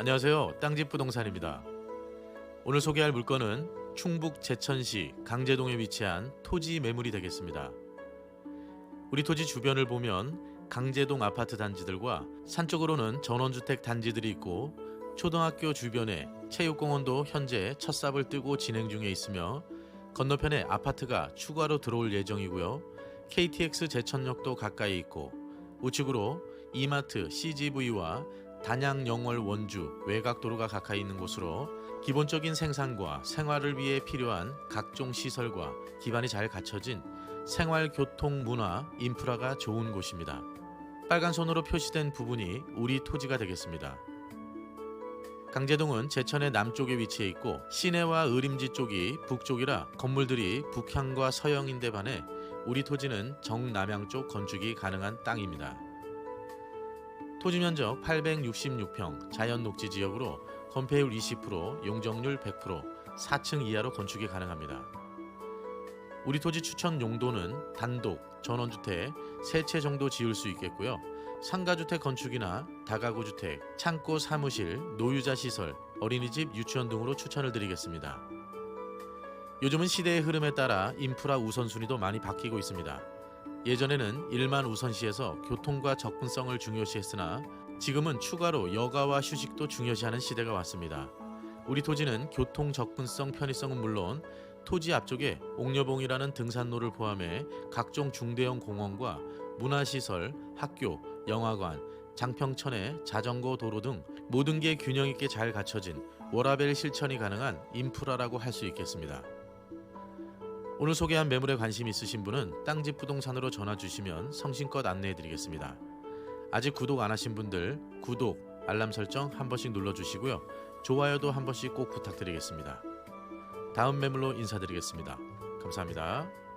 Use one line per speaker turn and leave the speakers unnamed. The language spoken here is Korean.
안녕하세요. 땅집 부동산입니다. 오늘 소개할 물건은 충북 제천시 강제동에 위치한 토지 매물이 되겠습니다. 우리 토지 주변을 보면 강제동 아파트 단지들과 산 쪽으로는 전원주택 단지들이 있고 초등학교 주변에 체육공원도 현재 첫 삽을 뜨고 진행 중에 있으며 건너편에 아파트가 추가로 들어올 예정이고요. KTX 제천역도 가까이 있고 우측으로 이마트 CGV와 단양 영월 원주 외곽도로가 가까이 있는 곳으로 기본적인 생산과 생활을 위해 필요한 각종 시설과 기반이 잘 갖춰진 생활 교통 문화 인프라가 좋은 곳입니다. 빨간 손으로 표시된 부분이 우리 토지가 되겠습니다. 강제동은 제천의 남쪽에 위치해 있고 시내와 의림지 쪽이 북쪽이라 건물들이 북향과 서형인데 반해 우리 토지는 정남향 쪽 건축이 가능한 땅입니다. 토지 면적 866평 자연 녹지 지역으로 건폐율 20%, 용적률 100%, 4층 이하로 건축이 가능합니다. 우리 토지 추천 용도는 단독, 전원주택, 세 채 정도 지을 수 있겠고요. 상가주택 건축이나 다가구 주택, 창고 사무실, 노유자 시설, 어린이집, 유치원 등으로 추천을 드리겠습니다. 요즘은 시대의 흐름에 따라 인프라 우선순위도 많이 바뀌고 있습니다. 예전에는 일만 우선시해서 교통과 접근성을 중요시했으나 지금은 추가로 여가와 휴식도 중요시하는 시대가 왔습니다. 우리 토지는 교통 접근성 편의성은 물론 토지 앞쪽에 옥녀봉이라는 등산로를 포함해 각종 중대형 공원과 문화시설, 학교, 영화관, 장평천에 자전거 도로 등 모든 게 균형 있게 잘 갖춰진 워라벨 실천이 가능한 인프라라고 할 수 있겠습니다. 오늘 소개한 매물에 관심 있으신 분은 땅집 부동산으로 전화 주시면 성심껏 안내해 드리겠습니다. 아직 구독 안 하신 분들 구독, 알람 설정 한 번씩 눌러 주시고요. 좋아요도 한 번씩 꼭 부탁드리겠습니다. 다음 매물로 인사드리겠습니다. 감사합니다.